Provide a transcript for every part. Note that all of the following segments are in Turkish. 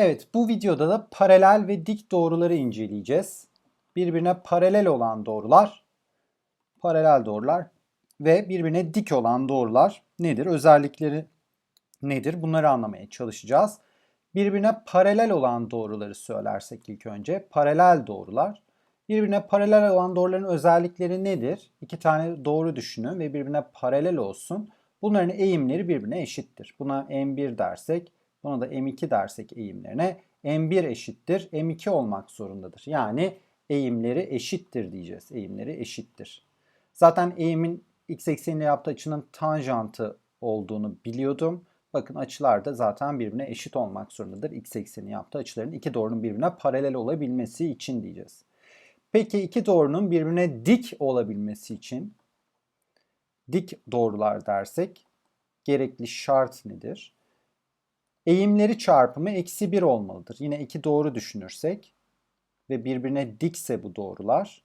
Evet, bu videoda da paralel ve dik doğruları inceleyeceğiz. Birbirine paralel olan doğrular, paralel doğrular ve birbirine dik olan doğrular nedir? Özellikleri nedir? Bunları anlamaya çalışacağız. Birbirine paralel olan doğruları söylersek ilk önce paralel doğrular. Birbirine paralel olan doğruların özellikleri nedir? İki tane doğru düşünün ve birbirine paralel olsun. Bunların eğimleri birbirine eşittir. Buna M1 dersek, buna da M2 dersek eğimlerine M1 eşittir, M2 olmak zorundadır. Yani eğimleri eşittir diyeceğiz. Eğimleri eşittir. Zaten eğimin x ekseninde yaptığı açının tanjantı olduğunu biliyordum. Bakın açılar da zaten birbirine eşit olmak zorundadır. X ekseni yaptığı açıların iki doğrunun birbirine paralel olabilmesi için diyeceğiz. Peki iki doğrunun birbirine dik olabilmesi için dik doğrular dersek gerekli şart nedir? Eğimleri çarpımı eksi 1 olmalıdır. Yine iki doğru düşünürsek ve birbirine dikse bu doğrular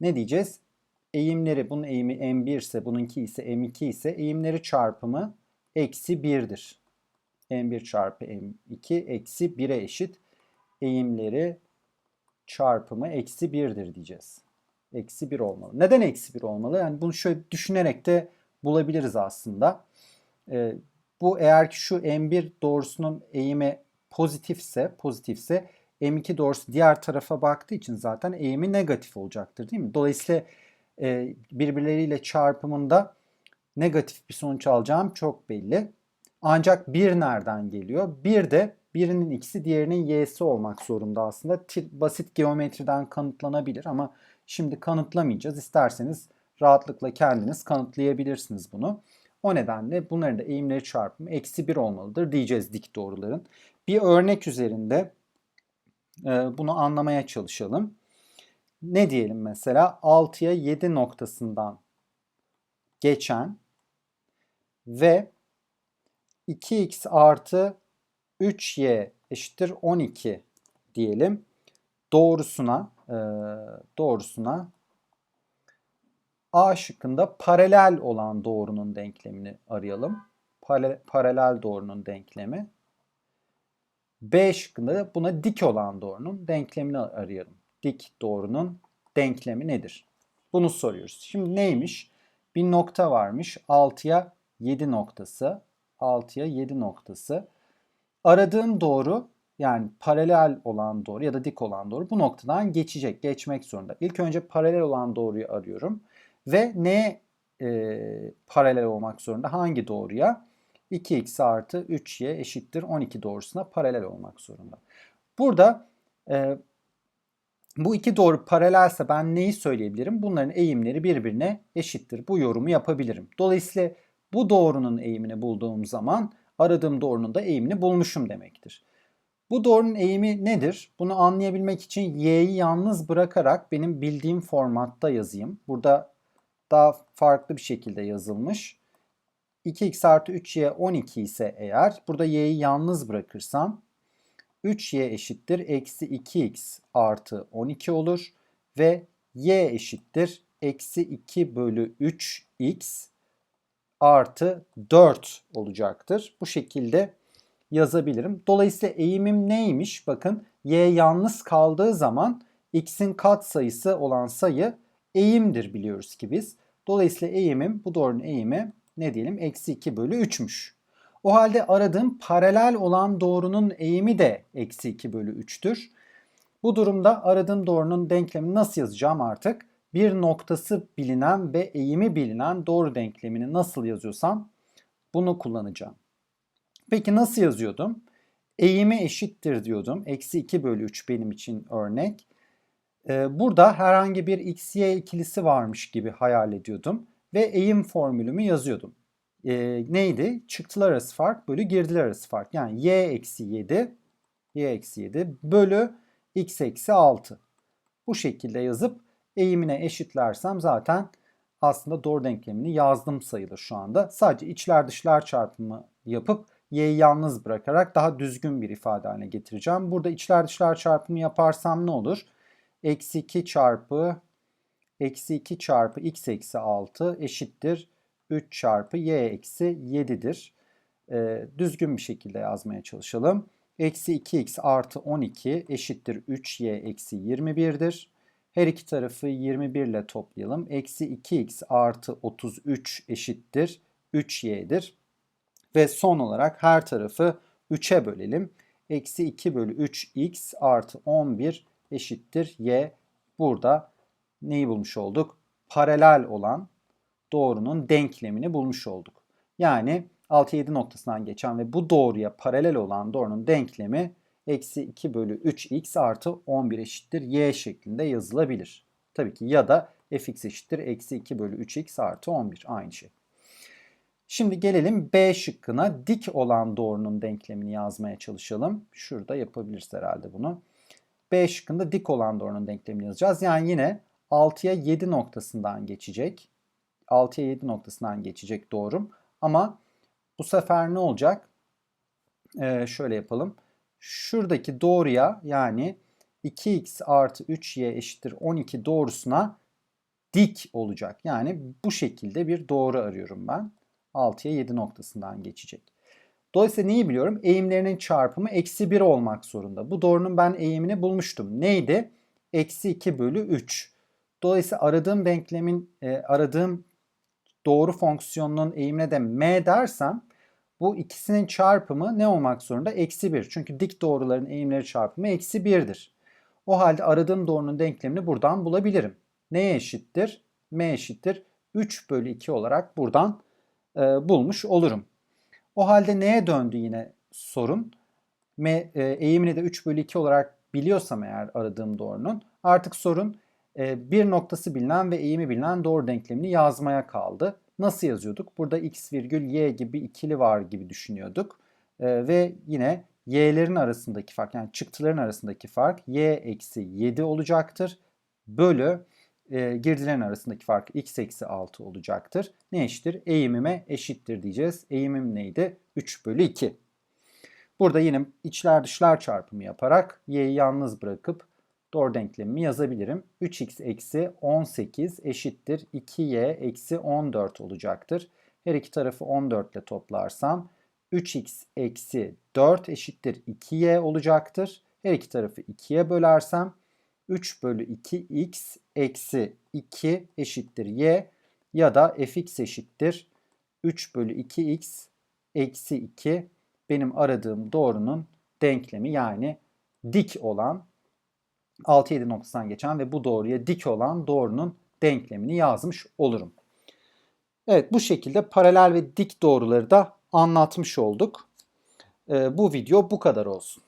ne diyeceğiz? Eğimleri, bunun eğimi m1 ise bununki ise m2 ise eğimleri çarpımı eksi 1'dir. m1 çarpı m2 eksi 1'e eşit. Eğimleri çarpımı eksi 1'dir diyeceğiz. Eksi 1 olmalı. Neden eksi 1 olmalı? Yani bunu şöyle düşünerek de bulabiliriz aslında. Ee, bu eğer ki şu m1 doğrusunun eğimi pozitifse, pozitifse m2 doğrusu diğer tarafa baktığı için zaten eğimi negatif olacaktır değil mi? Dolayısıyla e, birbirleriyle çarpımında negatif bir sonuç alacağım çok belli. Ancak bir nereden geliyor? Bir de birinin x'i diğerinin y'si olmak zorunda aslında. Basit geometriden kanıtlanabilir ama şimdi kanıtlamayacağız. İsterseniz rahatlıkla kendiniz kanıtlayabilirsiniz bunu. O nedenle bunların da eğimleri çarpımı eksi 1 olmalıdır diyeceğiz dik doğruların. Bir örnek üzerinde e, bunu anlamaya çalışalım. Ne diyelim mesela 6'ya 7 noktasından geçen ve 2x artı 3y eşittir 12 diyelim. Doğrusuna e, doğrusuna A şıkkında paralel olan doğrunun denklemini arayalım. Paralel doğrunun denklemi. B şıkkında buna dik olan doğrunun denklemini arayalım. Dik doğrunun denklemi nedir? Bunu soruyoruz. Şimdi neymiş? Bir nokta varmış. 6'ya 7 noktası. 6'ya 7 noktası. Aradığım doğru yani paralel olan doğru ya da dik olan doğru bu noktadan geçecek, geçmek zorunda. İlk önce paralel olan doğruyu arıyorum. Ve neye e, paralel olmak zorunda? Hangi doğruya? 2x artı 3y eşittir 12 doğrusuna paralel olmak zorunda. Burada e, bu iki doğru paralelse ben neyi söyleyebilirim? Bunların eğimleri birbirine eşittir. Bu yorumu yapabilirim. Dolayısıyla bu doğrunun eğimini bulduğum zaman aradığım doğrunun da eğimini bulmuşum demektir. Bu doğrunun eğimi nedir? Bunu anlayabilmek için y'yi yalnız bırakarak benim bildiğim formatta yazayım. Burada daha farklı bir şekilde yazılmış. 2x artı 3y 12 ise eğer burada y'yi yalnız bırakırsam 3y eşittir eksi 2x artı 12 olur ve y eşittir eksi 2 bölü 3x artı 4 olacaktır. Bu şekilde yazabilirim. Dolayısıyla eğimim neymiş? Bakın y yalnız kaldığı zaman x'in katsayısı olan sayı eğimdir biliyoruz ki biz. Dolayısıyla eğimim bu doğrunun eğimi ne diyelim? Eksi 2 bölü 3'müş. O halde aradığım paralel olan doğrunun eğimi de eksi 2 bölü 3'tür. Bu durumda aradığım doğrunun denklemini nasıl yazacağım artık? Bir noktası bilinen ve eğimi bilinen doğru denklemini nasıl yazıyorsam bunu kullanacağım. Peki nasıl yazıyordum? Eğimi eşittir diyordum. Eksi 2 bölü 3 benim için örnek. Ee, burada herhangi bir x, y ikilisi varmış gibi hayal ediyordum. Ve eğim formülümü yazıyordum. Ee, neydi? Çıktılar arası fark bölü girdiler arası fark. Yani y eksi 7, y eksi 7 bölü x eksi 6. Bu şekilde yazıp eğimine eşitlersem zaten aslında doğru denklemini yazdım sayılır şu anda. Sadece içler dışlar çarpımı yapıp y'yi yalnız bırakarak daha düzgün bir ifade haline getireceğim. Burada içler dışlar çarpımı yaparsam ne olur? Eksi 2 çarpı eksi 2 çarpı x eksi 6 eşittir 3 çarpı y eksi 7'dir. E, düzgün bir şekilde yazmaya çalışalım. Eksi 2x artı 12 eşittir 3y eksi 21'dir. Her iki tarafı 21 ile toplayalım. Eksi 2x artı 33 eşittir 3y'dir. Ve son olarak her tarafı 3'e bölelim. Eksi 2 bölü 3x artı 11 eşittir y. Burada neyi bulmuş olduk? Paralel olan doğrunun denklemini bulmuş olduk. Yani 6-7 noktasından geçen ve bu doğruya paralel olan doğrunun denklemi eksi 2 bölü 3x artı 11 eşittir y şeklinde yazılabilir. Tabii ki ya da fx eşittir eksi 2 bölü 3x artı 11 aynı şey. Şimdi gelelim B şıkkına dik olan doğrunun denklemini yazmaya çalışalım. Şurada yapabiliriz herhalde bunu. B şıkkında dik olan doğrunun denklemini yazacağız. Yani yine 6'ya 7 noktasından geçecek. 6'ya 7 noktasından geçecek doğrum. Ama bu sefer ne olacak? Ee, şöyle yapalım. Şuradaki doğruya yani 2x artı 3y eşittir 12 doğrusuna dik olacak. Yani bu şekilde bir doğru arıyorum ben. 6'ya 7 noktasından geçecek. Dolayısıyla neyi biliyorum? Eğimlerinin çarpımı eksi 1 olmak zorunda. Bu doğrunun ben eğimini bulmuştum. Neydi? Eksi 2 bölü 3. Dolayısıyla aradığım denklemin, e, aradığım doğru fonksiyonunun eğimine de m dersem bu ikisinin çarpımı ne olmak zorunda? Eksi 1. Çünkü dik doğruların eğimleri çarpımı eksi 1'dir. O halde aradığım doğrunun denklemini buradan bulabilirim. Neye eşittir? m eşittir 3 bölü 2 olarak buradan e, bulmuş olurum. O halde neye döndü yine sorun? M, e, eğimini de 3 bölü 2 olarak biliyorsam eğer aradığım doğrunun artık sorun e, bir noktası bilinen ve eğimi bilinen doğru denklemini yazmaya kaldı. Nasıl yazıyorduk? Burada x virgül y gibi ikili var gibi düşünüyorduk. E, ve yine y'lerin arasındaki fark yani çıktıların arasındaki fark y eksi 7 olacaktır. Bölü e, girdilerin arasındaki fark x eksi 6 olacaktır. Ne eşittir? Eğimime eşittir diyeceğiz. Eğimim neydi? 3 bölü 2. Burada yine içler dışlar çarpımı yaparak y'yi yalnız bırakıp doğru denklemimi yazabilirim. 3x eksi 18 eşittir 2y eksi 14 olacaktır. Her iki tarafı 14 ile toplarsam 3x eksi 4 eşittir 2y olacaktır. Her iki tarafı 2'ye bölersem 3 bölü 2x eksi 2 eşittir y ya da fx eşittir 3 bölü 2x eksi 2 benim aradığım doğrunun denklemi yani dik olan 6-7 noktasından geçen ve bu doğruya dik olan doğrunun denklemini yazmış olurum. Evet bu şekilde paralel ve dik doğruları da anlatmış olduk. Ee, bu video bu kadar olsun.